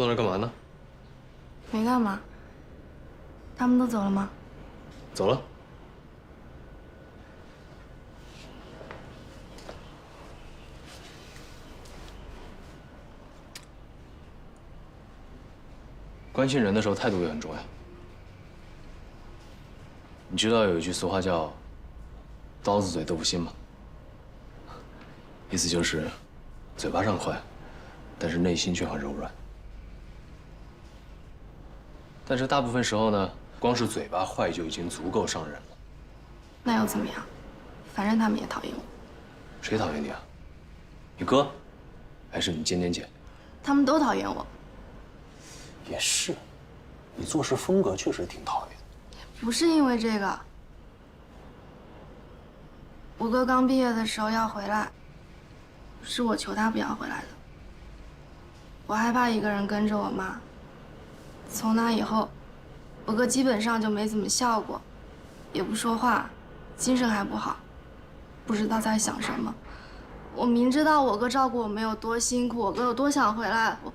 坐那儿干嘛呢？没干嘛。他们都走了吗？走了。关心人的时候，态度也很重要。你知道有一句俗话叫“刀子嘴豆腐心”吗？意思就是，嘴巴上快，但是内心却很柔软。但是大部分时候呢，光是嘴巴坏就已经足够伤人了。那又怎么样？反正他们也讨厌我。谁讨厌你啊？你哥，还是你尖尖姐？他们都讨厌我，也是，你做事风格确实挺讨厌。不是因为这个。我哥刚毕业的时候要回来，是我求他不要回来的。我害怕一个人跟着我妈。从那以后，我哥基本上就没怎么笑过，也不说话，精神还不好，不知道在想什么。我明知道我哥照顾我们有多辛苦，我哥有多想回来，我。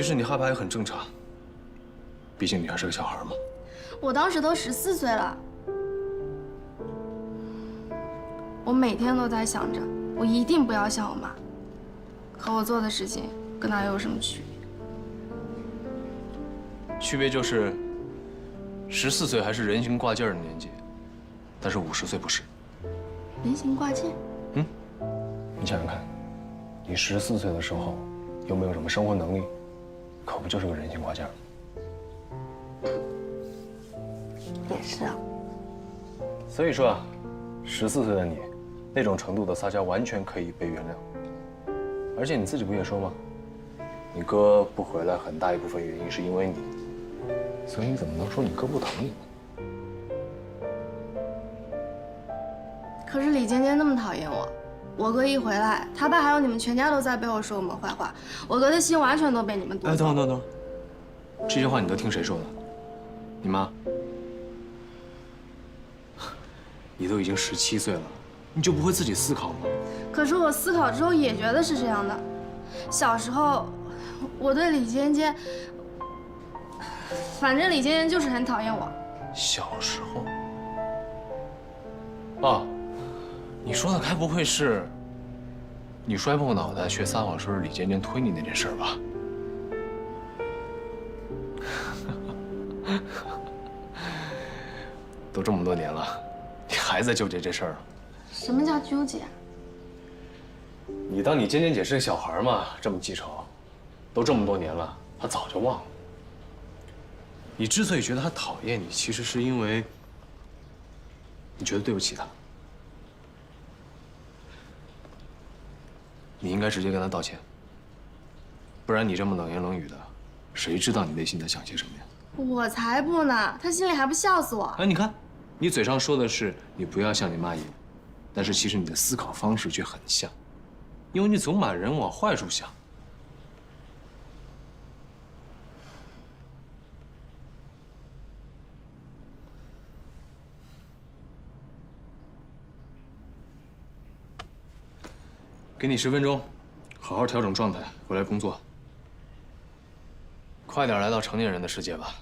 其实你害怕也很正常，毕竟你还是个小孩嘛。我当时都十四岁了，我每天都在想着，我一定不要像我妈。可我做的事情跟她又有什么区别？区别就是，十四岁还是人形挂件的年纪，但是五十岁不是。人形挂件？嗯，你想想看，你十四岁的时候有没有什么生活能力。可不就是个人形挂件也是啊。所以说啊，十四岁的你，那种程度的撒娇完全可以被原谅。而且你自己不也说吗？你哥不回来，很大一部分原因是因为你。所以你怎么能说你哥不疼你？可是李尖尖那么讨厌我。我哥一回来，他爸还有你们全家都在背后说我们坏话，我哥的心完全都被你们夺走。哎，等等等，这些话你都听谁说的？你妈？你都已经十七岁了，你就不会自己思考吗？可是我思考之后也觉得是这样的。小时候，我对李尖尖，反正李尖尖就是很讨厌我。小时候？啊。你说的该不会是你摔破脑袋学撒谎说是李尖尖推你那件事吧？都这么多年了，你还在纠结这事儿？什么叫纠结？你当你尖尖姐是个小孩吗？这么记仇，都这么多年了，她早就忘了。你之所以觉得她讨厌你，其实是因为你觉得对不起她。你应该直接跟他道歉，不然你这么冷言冷语的，谁知道你内心在想些什么呀？我才不呢，他心里还不笑死我？哎，你看，你嘴上说的是你不要像你妈一样，但是其实你的思考方式却很像，因为你总把人往坏处想。给你十分钟，好好调整状态，回来工作。快点来到成年人的世界吧。